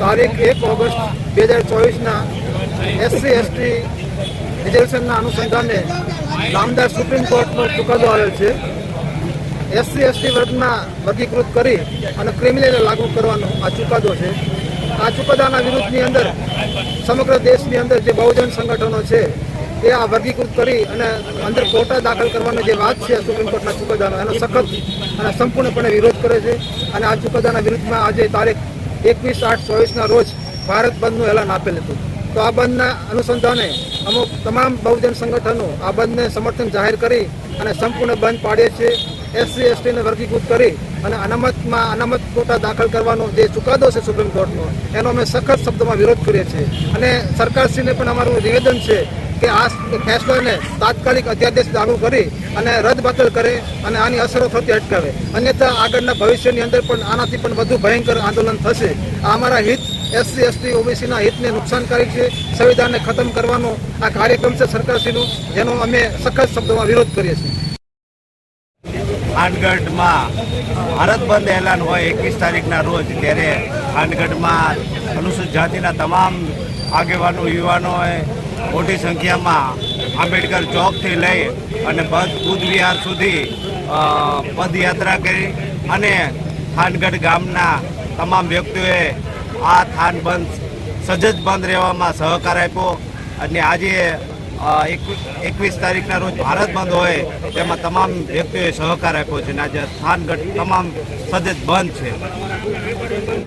તારીખ એક ઓગસ્ટ બે હજાર ચોવીસના એસસી, એસટી રિઝર્વેશનના અનુસંધાને નામદાર સુપ્રીમ કોર્ટનો ચુકાદો આવેલ છે. એસસી, એસટી વર્ગના વર્ગીકૃત કરી અને ક્રિમિનલ લાગુ કરવાનો આ ચુકાદો છે. આ ચુકાદાના વિરુદ્ધની અંદર સમગ્ર દેશની અંદર જે બહુજન સંગઠનો છે, એ આ વર્ગીકૃત કરી અને અંદર કોટા દાખલ કરવાની જે વાત છે સુપ્રીમ કોર્ટના ચુકાદાનો, એનો સખત અને સંપૂર્ણપણે વિરોધ કરે છે. અને આ ચુકાદાના વિરુદ્ધમાં આજે તારીખ એકવીસ આઠ ચોવીસના રોજ ભારત બંધનું એલાન આપેલ હતું. તો આ બંધના અનુસંધાને અમુક તમામ બહુજન સંગઠનો આ બંધને સમર્થન જાહેર કરી અને સંપૂર્ણ બંધ પાડીએ છીએ એસસી એસટીને વર્ગીકૃત કરી અને અનામતમાં અનામત કોટા દાખલ કરવાનો જે ચુકાદો છે સુપ્રીમ કોર્ટનો, એનો અમે સખત શબ્દોમાં વિરોધ કરીએ છીએ. અને સરકારશ્રીને પણ અમારું નિવેદન છે કે આ ફેસલોને તાત્કાલિક અધ્યાદેશ લાગુ કરી અને રદબાતલ કરે અને આની અસરો થતી અટકાવે. અન્યથા આગળના ભવિષ્યની અંદર પણ આનાથી પણ વધુ ભયંકર આંદોલન થશે. આ અમારા હિત એસસી એસટી ઓબીસીના હિતને નુકસાનકારી છે. સંવિધાનને ખતમ કરવાનો આ કાર્યક્રમ છે સરકારશ્રીનો, જેનો અમે સખત શબ્દોમાં વિરોધ કરીએ છીએ. થાનગઢમાં ભારત બંધ એલાન હોય એકવીસ તારીખના રોજ, ત્યારે થાનગઢમાં અનુસૂચિત જાતિના તમામ આગેવાનો યુવાનોએ મોટી સંખ્યામાં આંબેડકર ચોકથી લઈ અને બુદ્ધ વિહાર સુધી પદયાત્રા કરી અને થાનગઢ ગામના તમામ વ્યક્તિઓએ આ થાન બંધ, સજજ બંધ રહેવામાં સહકાર આપ્યો અને આજે એકવીસ તારીખના રોજ ભારત બંધ હોય તેમાં તમામ વ્યક્તિઓએ સહકાર આપ્યો છે અને આજે થાનગઢ તમામ સજજ બંધ છે.